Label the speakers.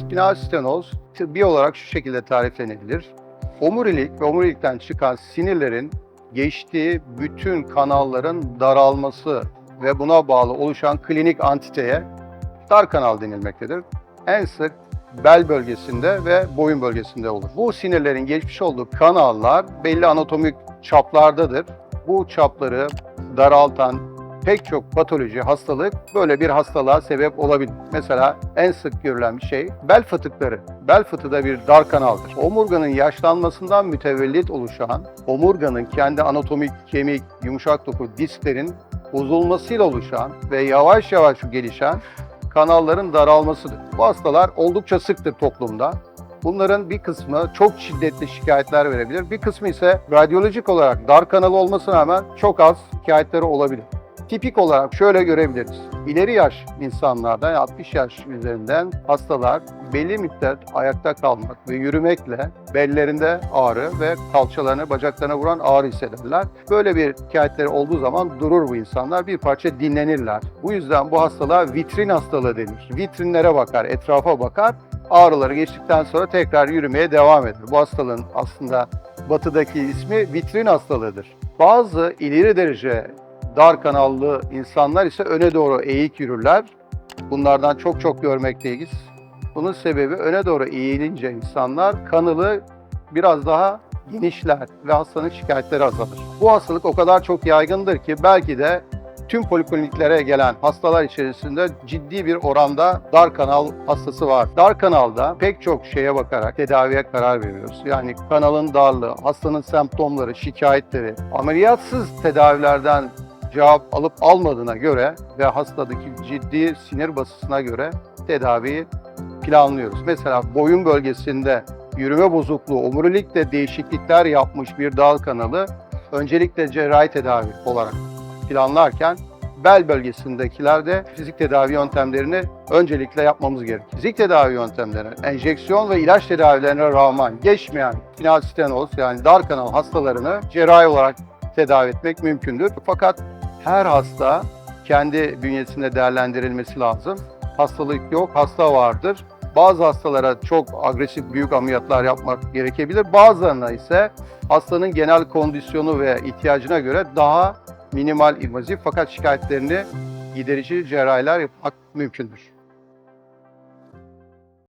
Speaker 1: Spinal stenoz tıbbi olarak şu şekilde tariflenebilir. Omurilik ve omurilikten çıkan sinirlerin geçtiği bütün kanalların daralması ve buna bağlı oluşan klinik antiteye dar kanal denilmektedir. En sık bel bölgesinde ve boyun bölgesinde olur. Bu sinirlerin geçmiş olduğu kanallar belli anatomik çaplardadır. Bu çapları daraltan pek çok patoloji, hastalık böyle bir hastalığa sebep olabilir. Mesela en sık görülen bir şey bel fıtıkları. Bel fıtığı da bir dar kanaldır. Omurganın yaşlanmasından mütevellit oluşan, omurganın kendi anatomik kemik, yumuşak doku, disklerin bozulmasıyla oluşan ve yavaş yavaş gelişen kanalların daralmasıdır. Bu hastalar oldukça sıktır toplumda. Bunların bir kısmı çok şiddetli şikayetler verebilir. Bir kısmı ise radyolojik olarak dar kanal olmasına rağmen çok az şikayetleri olabilir. Tipik olarak şöyle görebiliriz. İleri yaş insanlarda 60 yaş üzerinden hastalar belli müddet ayakta kalmak ve yürümekle bellerinde ağrı ve kalçalarına, bacaklarına vuran ağrı hissederler. Böyle bir şikayetleri olduğu zaman durur bu insanlar, bir parça dinlenirler. Bu yüzden bu hastalığa vitrin hastalığı denir. Vitrinlere bakar, etrafa bakar, ağrıları geçtikten sonra tekrar yürümeye devam eder. Bu hastalığın aslında batıdaki ismi vitrin hastalığıdır. Bazı ileri derece dar kanallı insanlar ise öne doğru eğik yürürler. Bunlardan çok çok görmekteyiz. Bunun sebebi öne doğru eğilince insanlar kanılı biraz daha genişler ve hastanın şikayetleri azalır. Bu hastalık o kadar çok yaygındır ki belki de tüm polikliniklere gelen hastalar içerisinde ciddi bir oranda dar kanal hastası var. Dar kanalda pek çok şeye bakarak tedaviye karar veriyoruz. Yani kanalın darlığı, hastanın semptomları, şikayetleri, ameliyatsız tedavilerden cevap alıp almadığına göre ve hastadaki ciddi sinir basısına göre tedaviyi planlıyoruz. Mesela boyun bölgesinde yürüme bozukluğu, omurilikte değişiklikler yapmış bir dal kanalı öncelikle cerrahi tedavi olarak planlarken bel bölgesindekilerde fizik tedavi yöntemlerini öncelikle yapmamız gerekir. Fizik tedavi yöntemleri, enjeksiyon ve ilaç tedavilerine rağmen geçmeyen final stenoz yani dar kanal hastalarını cerrahi olarak tedavi etmek mümkündür. Fakat her hasta kendi bünyesinde değerlendirilmesi lazım. Hastalık yok, hasta vardır. Bazı hastalara çok agresif büyük ameliyatlar yapmak gerekebilir. Bazılarına ise hastanın genel kondisyonu ve ihtiyacına göre daha minimal invazif fakat şikayetlerini giderici cerrahiler yapmak mümkündür.